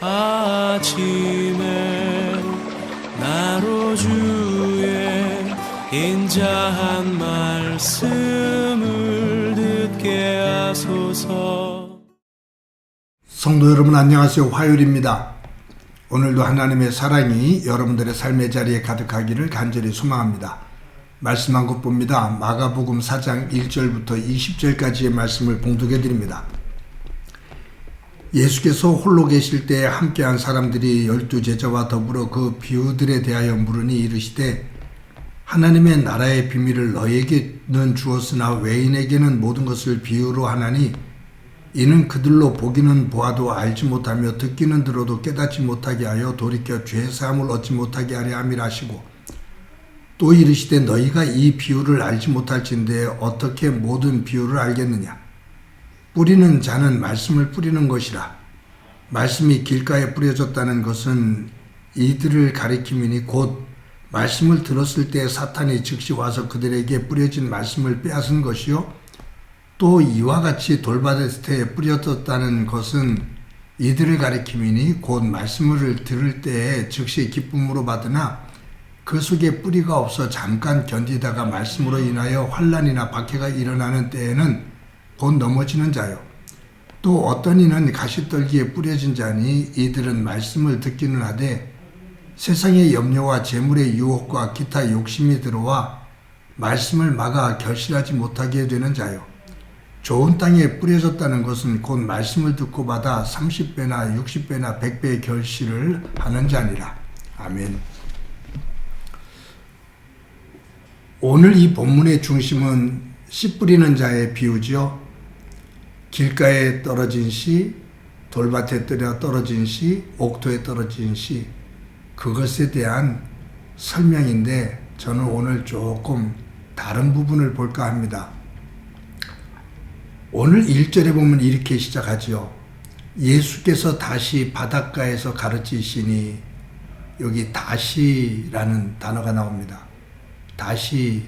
아침에 나로 주의 인자한 말씀을 듣게 하소서 성도 여러분 안녕하세요. 화요일입니다. 오늘도 하나님의 사랑이 여러분들의 삶의 자리에 가득하기를 간절히 소망합니다. 말씀 한 것 봅니다. 마가복음 4장 1절부터 20절까지의 말씀을 봉독해 드립니다. 예수께서 홀로 계실 때 함께한 사람들이 열두 제자와 더불어 그 비유들에 대하여 물으니 이르시되 하나님의 나라의 비밀을 너에게는 주었으나 외인에게는 모든 것을 비유로 하나니 이는 그들로 보기는 보아도 알지 못하며 듣기는 들어도 깨닫지 못하게 하여 돌이켜 죄 사함을 얻지 못하게 하려 함이라 하시고 또 이르시되 너희가 이 비유를 알지 못할진데 어떻게 모든 비유를 알겠느냐 뿌리는 자는 말씀을 뿌리는 것이라. 말씀이 길가에 뿌려졌다는 것은 이들을 가리킴이니 곧 말씀을 들었을 때 사탄이 즉시 와서 그들에게 뿌려진 말씀을 빼앗은 것이요. 또 이와 같이 돌밭에 뿌려졌다는 것은 이들을 가리킴이니 곧 말씀을 들을 때에 즉시 기쁨으로 받으나 그 속에 뿌리가 없어 잠깐 견디다가 말씀으로 인하여 환란이나 박해가 일어나는 때에는 곧 넘어지는 자요. 또 어떤 이는 가시떨기에 뿌려진 자니 이들은 말씀을 듣기는 하되 세상의 염려와 재물의 유혹과 기타 욕심이 들어와 말씀을 막아 결실하지 못하게 되는 자요. 좋은 땅에 뿌려졌다는 것은 곧 말씀을 듣고 받아 30배나 60배나 100배의 결실을 하는 자니라. 아멘. 오늘 이 본문의 중심은 씨 뿌리는 자의 비유죠. 길가에 떨어진 씨, 돌밭에 떨어진 씨, 옥토에 떨어진 씨, 그것에 대한 설명인데 저는 오늘 조금 다른 부분을 볼까 합니다. 오늘 1절에 보면 이렇게 시작하지요. 예수께서 다시 바닷가에서 가르치시니 여기 다시라는 단어가 나옵니다. 다시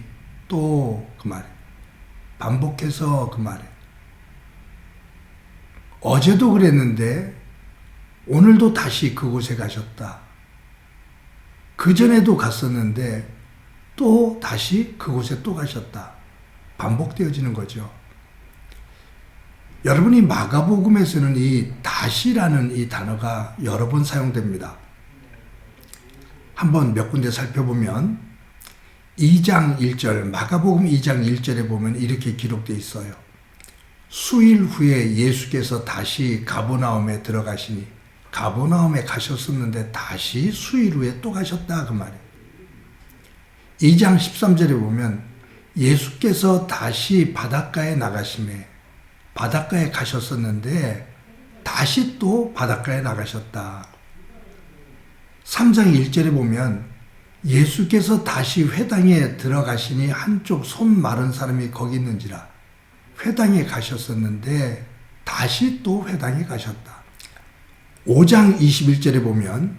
또 그 말. 반복해서 그 말에 어제도 그랬는데 오늘도 다시 그곳에 가셨다. 그전에도 갔었는데 또 다시 그곳에 또 가셨다. 반복되어지는 거죠. 여러분이 마가복음에서는 이 다시라는 이 단어가 여러 번 사용됩니다. 한번 몇 군데 살펴보면 2장 1절, 마가복음 2장 1절에 보면 이렇게 기록되어 있어요. 수일 후에 예수께서 다시 가보나움에 들어가시니 가보나움에 가셨었는데 다시 수일 후에 또 가셨다 그 말이에요. 2장 13절에 보면 예수께서 다시 바닷가에 나가심에 바닷가에 가셨었는데 다시 또 바닷가에 나가셨다. 3장 1절에 보면 예수께서 다시 회당에 들어가시니 한쪽 손 마른 사람이 거기 있는지라 회당에 가셨었는데 다시 또 회당에 가셨다. 5장 21절에 보면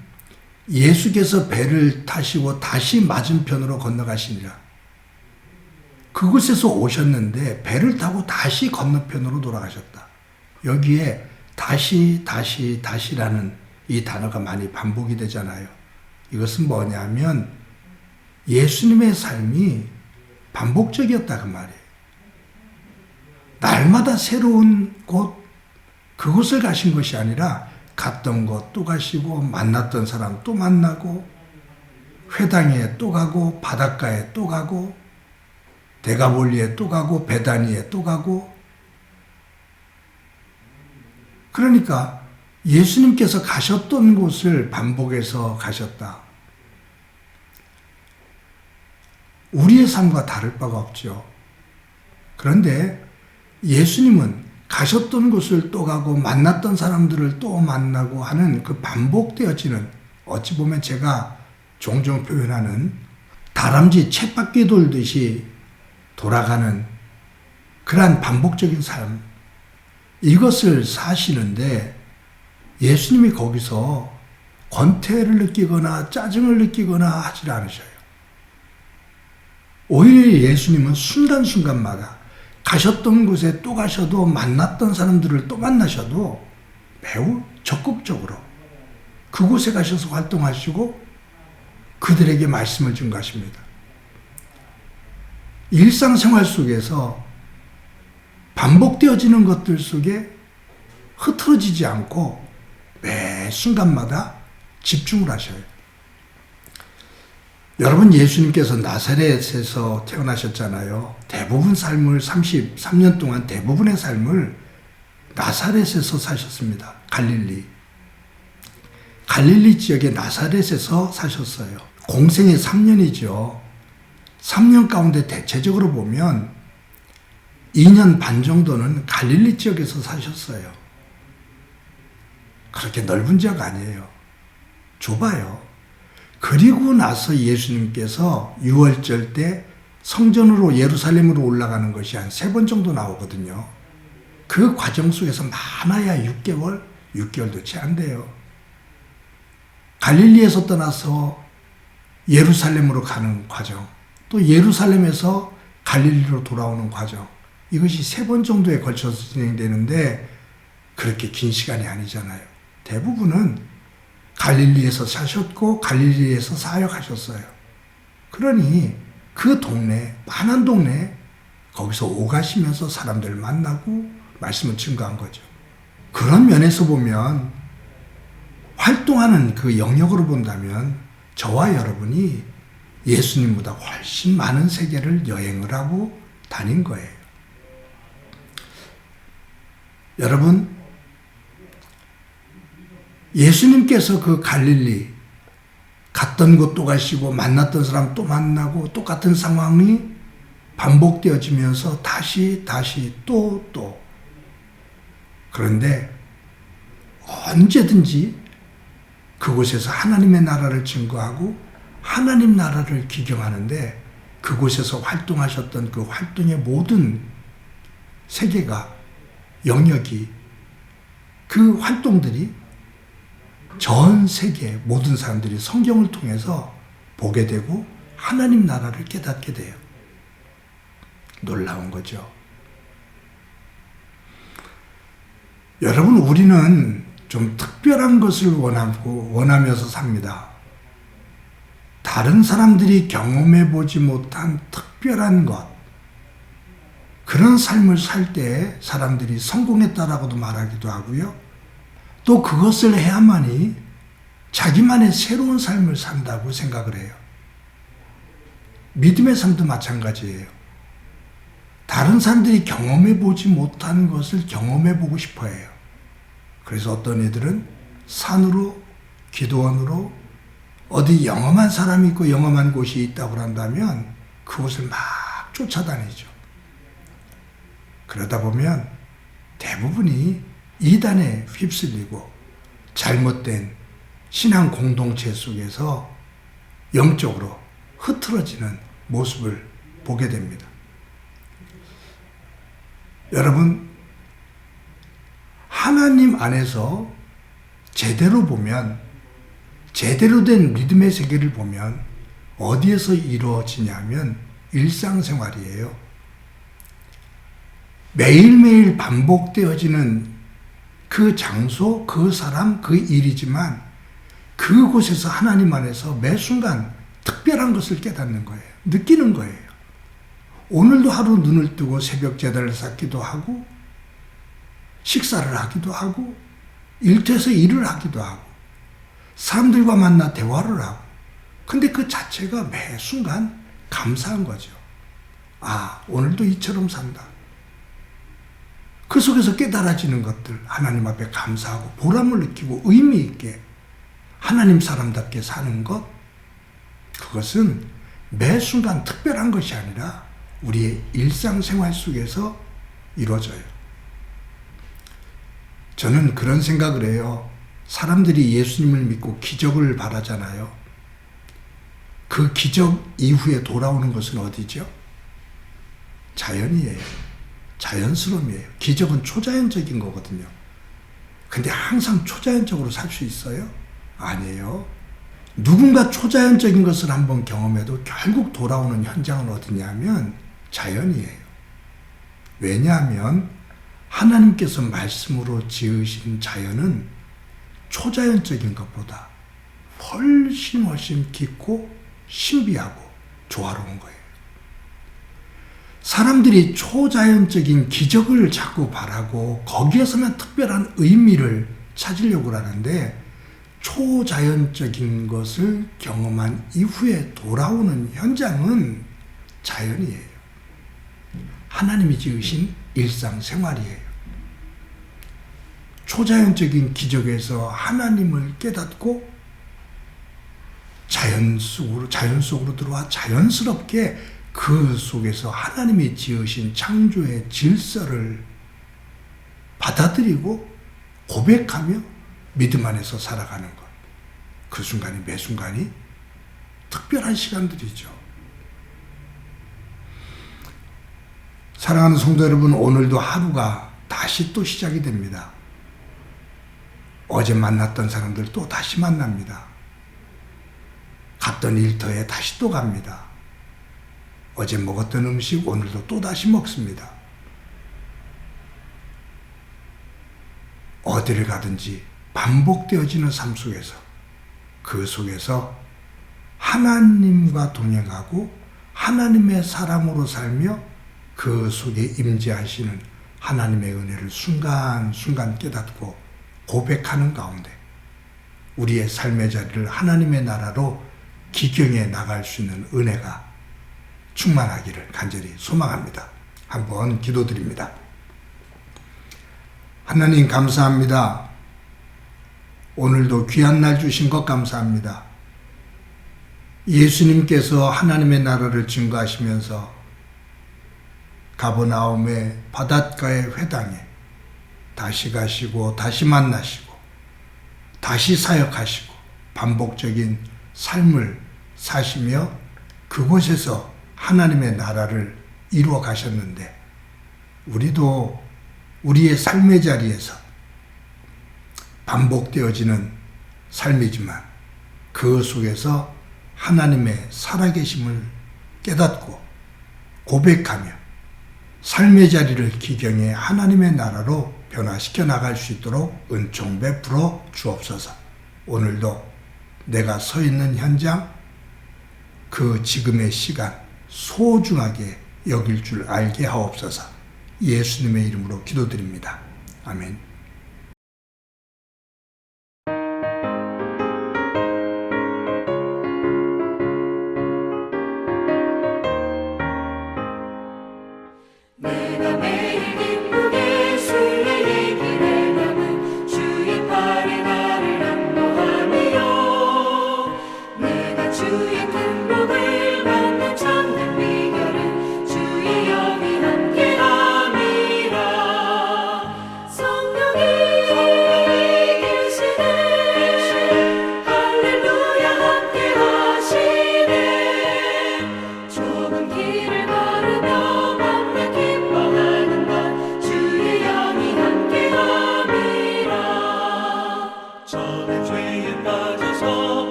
예수께서 배를 타시고 다시 맞은편으로 건너가시니라. 그곳에서 오셨는데 배를 타고 다시 건너편으로 돌아가셨다. 여기에 다시 다시 다시라는 이 단어가 많이 반복이 되잖아요. 이것은 뭐냐면 예수님의 삶이 반복적이었다 그 말이에요. 날마다 새로운 곳, 그곳을 가신 것이 아니라 갔던 곳 또 가시고 만났던 사람 또 만나고 회당에 또 가고 바닷가에 또 가고 대가볼리에 또 가고 베다니에 또 가고 그러니까 예수님께서 가셨던 곳을 반복해서 가셨다. 우리의 삶과 다를 바가 없죠. 그런데 예수님은 가셨던 곳을 또 가고 만났던 사람들을 또 만나고 하는 그 반복되어지는 어찌 보면 제가 종종 표현하는 다람쥐 쳇바퀴 돌듯이 돌아가는 그러한 반복적인 삶 이것을 사시는데 예수님이 거기서 권태를 느끼거나 짜증을 느끼거나 하지 않으셔요. 오히려 예수님은 순간순간마다 가셨던 곳에 또 가셔도 만났던 사람들을 또 만나셔도 매우 적극적으로 그곳에 가셔서 활동하시고 그들에게 말씀을 준 것입니다. 일상생활 속에서 반복되어지는 것들 속에 흐트러지지 않고 매 순간마다 집중을 하셔요. 여러분 예수님께서 나사렛에서 태어나셨잖아요. 대부분 삶을 33년 동안 대부분의 삶을 나사렛에서 사셨습니다. 갈릴리. 갈릴리 지역의 나사렛에서 사셨어요. 공생의 3년이죠. 3년 가운데 대체적으로 보면 2년 반 정도는 갈릴리 지역에서 사셨어요. 그렇게 넓은 지역 아니에요. 좁아요. 그리고 나서 예수님께서 6월절 때 성전으로 예루살렘으로 올라가는 것이 한 세 번 정도 나오거든요. 그 과정 속에서 많아야 6개월, 6개월도 채 안 돼요. 갈릴리에서 떠나서 예루살렘으로 가는 과정, 또 예루살렘에서 갈릴리로 돌아오는 과정, 이것이 세 번 정도에 걸쳐서 진행되는데 그렇게 긴 시간이 아니잖아요. 대부분은 갈릴리에서 사셨고 갈릴리에서 사역하셨어요. 그러니 그 동네, 많은 동네 거기서 오가시면서 사람들 만나고 말씀을 증거한 거죠. 그런 면에서 보면 활동하는 그 영역으로 본다면 저와 여러분이 예수님보다 훨씬 많은 세계를 여행을 하고 다닌 거예요. 여러분, 예수님께서 그 갈릴리 갔던 곳도 가시고 만났던 사람 또 만나고 똑같은 상황이 반복되어지면서 다시 다시 또 또. 그런데 언제든지 그곳에서 하나님의 나라를 증거하고 하나님 나라를 기경하는데 그곳에서 활동하셨던 그 활동의 모든 세계가 영역이 그 활동들이 전 세계 모든 사람들이 성경을 통해서 보게 되고 하나님 나라를 깨닫게 돼요. 놀라운 거죠. 여러분, 우리는 좀 특별한 것을 원하고, 원하면서 삽니다. 다른 사람들이 경험해 보지 못한 특별한 것. 그런 삶을 살 때 사람들이 성공했다라고도 말하기도 하고요. 또 그것을 해야만이 자기만의 새로운 삶을 산다고 생각을 해요. 믿음의 삶도 마찬가지예요. 다른 사람들이 경험해 보지 못한 것을 경험해 보고 싶어 해요. 그래서 어떤 애들은 산으로, 기도원으로, 어디 영험한 사람이 있고 영험한 곳이 있다고 한다면 그곳을 막 쫓아다니죠. 그러다 보면 대부분이 이단에 휩쓸리고 잘못된 신앙 공동체 속에서 영적으로 흐트러지는 모습을 보게 됩니다. 여러분, 하나님 안에서 제대로 보면, 제대로 된 믿음의 세계를 보면 어디에서 이루어지냐면 일상생활이에요. 매일매일 반복되어지는 그 장소, 그 사람, 그 일이지만 그곳에서 하나님 안에서 매 순간 특별한 것을 깨닫는 거예요. 느끼는 거예요. 오늘도 하루 눈을 뜨고 새벽 제단을 쌓기도 하고 식사를 하기도 하고 일터에서 일을 하기도 하고 사람들과 만나 대화를 하고 근데 그 자체가 매 순간 감사한 거죠. 아, 오늘도 이처럼 산다. 그 속에서 깨달아지는 것들, 하나님 앞에 감사하고 보람을 느끼고 의미 있게 하나님 사람답게 사는 것, 그것은 매 순간 특별한 것이 아니라 우리의 일상생활 속에서 이루어져요. 저는 그런 생각을 해요. 사람들이 예수님을 믿고 기적을 바라잖아요. 그 기적 이후에 돌아오는 것은 어디죠? 자연이에요. 자연스러움이에요. 기적은 초자연적인 거거든요. 근데 항상 초자연적으로 살 수 있어요? 아니에요. 누군가 초자연적인 것을 한번 경험해도 결국 돌아오는 현장은 어디냐면 자연이에요. 왜냐하면 하나님께서 말씀으로 지으신 자연은 초자연적인 것보다 훨씬 훨씬 깊고 신비하고 조화로운 거예요. 사람들이 초자연적인 기적을 자꾸 바라고 거기에서만 특별한 의미를 찾으려고 하는데 초자연적인 것을 경험한 이후에 돌아오는 현장은 자연이에요. 하나님이 지으신 일상생활이에요. 초자연적인 기적에서 하나님을 깨닫고 자연 속으로 자연 속으로 들어와 자연스럽게 그 속에서 하나님이 지으신 창조의 질서를 받아들이고 고백하며 믿음 안에서 살아가는 것. 그 순간이 매 순간이 특별한 시간들이죠. 사랑하는 성도 여러분, 오늘도 하루가 다시 또 시작이 됩니다. 어제 만났던 사람들 또 다시 만납니다. 갔던 일터에 다시 또 갑니다. 어제 먹었던 음식 오늘도 또 다시 먹습니다. 어디를 가든지 반복되어지는 삶 속에서 그 속에서 하나님과 동행하고 하나님의 사람으로 살며 그 속에 임재하시는 하나님의 은혜를 순간순간 깨닫고 고백하는 가운데 우리의 삶의 자리를 하나님의 나라로 기경해 나갈 수 있는 은혜가 충만하기를 간절히 소망합니다. 한번 기도드립니다. 하나님 감사합니다. 오늘도 귀한 날 주신 것 감사합니다. 예수님께서 하나님의 나라를 증거하시면서 가버나움의 바닷가의 회당에 다시 가시고 다시 만나시고 다시 사역하시고 반복적인 삶을 사시며 그곳에서 하나님의 나라를 이루어 가셨는데 우리도 우리의 삶의 자리에서 반복되어지는 삶이지만 그 속에서 하나님의 살아계심을 깨닫고 고백하며 삶의 자리를 기경해 하나님의 나라로 변화시켜 나갈 수 있도록 은총 베풀어 주옵소서. 오늘도 내가 서 있는 현장, 그 지금의 시간 소중하게 여길 줄 알게 하옵소서. 예수님의 이름으로 기도드립니다. 아멘.